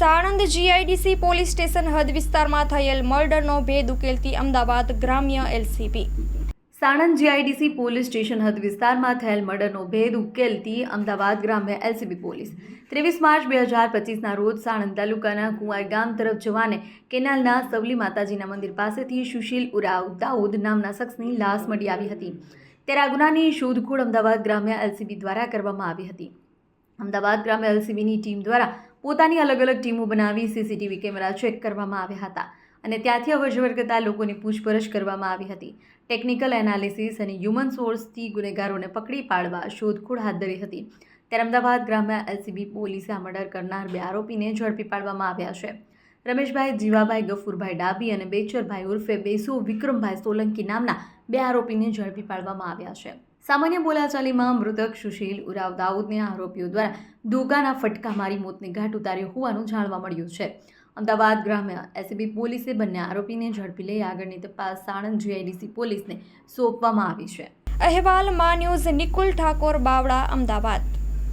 Sanand GIDC police station હદ વિસ્તારમાં થયેલ મર્ડરનો ભેદ ઉકેલતી અમદાવાદ ગ્રામ્ય LCB. Sanand GIDC police station હદ વિસ્તારમાં થયેલ મર્ડરનો ભેદ ઉકેલતી અમદાવાદ ગ્રામ્ય એલસીબી પોલીસ. ત્રેવીસ માર્ચ બે હજાર પચીસના રોજ સાણંદ તાલુકાના કુંવાઈ ગામ તરફ જવાને કેનાલના સવલી માતાજીના મંદિર પાસેથી સુશીલ ઉરાવ દાઉદ નામના શખ્સની લાશ મળી આવી હતી. ત્યારે આ ગુનાની શોધખોળ અમદાવાદ ગ્રામ્ય એલસીબી દ્વારા કરવામાં આવી હતી. અમદાવાદ ગ્રામ્ય એલસીબીની ટીમ દ્વારા પોતાની અલગ અલગ ટીમો બનાવી સીસીટીવી કેમેરા ચેક કરવામાં આવ્યા હતા અને ત્યાંથી અવરજવર કરતા લોકોની પૂછપરછ કરવામાં આવી હતી. ટેકનિકલ એનાલિસિસ અને હ્યુમન સોર્સથી ગુનેગારોને પકડી પાડવા શોધખોળ હાથ ધરી હતી. ત્યારે અમદાવાદ ગ્રામ્ય એલસીબી પોલીસે આ મર્ડર કરનાર બે આરોપીને ઝડપી પાડવામાં આવ્યા છે. રમેશભાઈ, જીવાભાઈ, ગફુરભાઈ ડાબી અને બેચરભાઈ ઉર્ફે બેસુ વિક્રમભાઈ સોલંકી નામના બે આરોપીને ઝડપી પાડવામાં આવ્યા છે. સામાન્ય બોલાચાલીમાં મૃતક સુશીલ ઉરાવ દાઉદને આરોપીઓ દ્વારા દોગાના ફટકા મારી મોતને ઘાટ ઉતાર્યો હોવાનું જાણવા મળ્યું છે. અમદાવાદ ગ્રામ્ય એસીબી પોલીસે બંને આરોપીને ઝડપી લઈ આગળની તપાસ સાણંદ જીઆઈડીસી પોલીસને સોંપવામાં આવી છે. અહેવાલમાં ન્યૂઝ નિકુલ ઠાકોર બાવળા, અમદાવાદ.